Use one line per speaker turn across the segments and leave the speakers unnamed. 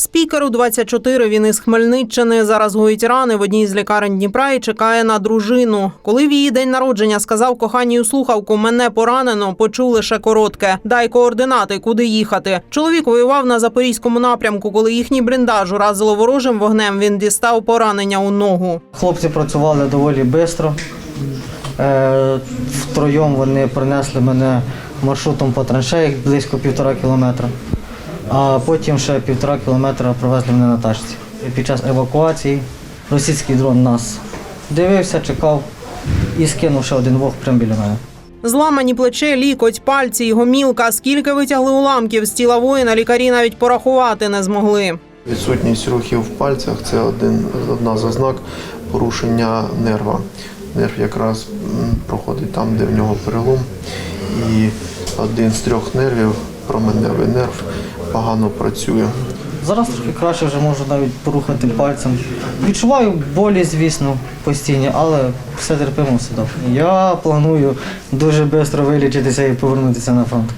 Спікеру 24, він із Хмельниччини. Зараз гоїть рани в одній з лікарень Дніпра і чекає на дружину. Коли в її день народження сказав коханій у слухавку мене поранено, почув лише коротке. Дай координати, куди їхати. Чоловік воював на запорізькому напрямку. Коли їхній бліндаж уразило ворожим вогнем, він дістав поранення у ногу.
Хлопці працювали доволі швидко. Е, втроєм вони принесли мене маршрутом по траншеях близько півтора кілометра, а потім ще півтора кілометра провезли мене на тачці. І Під час евакуації російський дрон нас дивився, чекав і скинув ще один вог прямо біля мене.
Зламані плече, лікоть, пальці і гомілка. Скільки витягли уламків з тіла воїна, лікарі навіть порахувати не змогли.
Відсутність рухів в пальцях це один, одна з ознак порушення нерва. Нерв якраз проходить там, де в нього перелом. І один з трьох нервів, променевий нерв, погано працює.
Зараз трохи краще вже можу навіть порухати пальцем. Відчуваю болі, звісно, постійні, але все терпимо все добре. Я планую дуже швидко вилічитися і повернутися на фронт.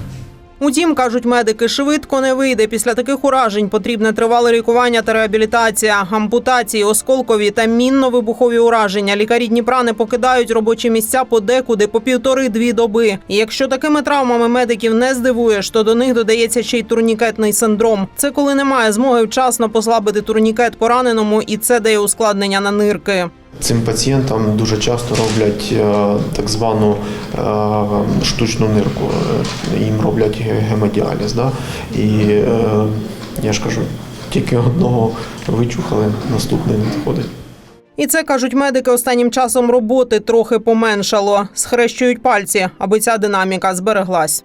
Утім, кажуть медики, швидко не вийде. Після таких уражень потрібне тривале лікування та реабілітація, ампутації, осколкові та мінно-вибухові ураження. Лікарі Дніпра не покидають робочі місця подекуди по півтори-дві доби. І якщо такими травмами медиків не здивуєш, то до них додається ще й турнікетний синдром. Це коли немає змоги вчасно послабити турнікет пораненому, і це дає ускладнення на нирки.
Цим пацієнтам дуже часто роблять е, так звану е, штучну нирку. Е, Їм роблять гемодіаліз. Да? І я ж кажу, тільки одного вичухали, наступний не підходить.
І це кажуть медики. Останнім часом роботи трохи поменшало. Схрещують пальці, аби ця динаміка збереглась.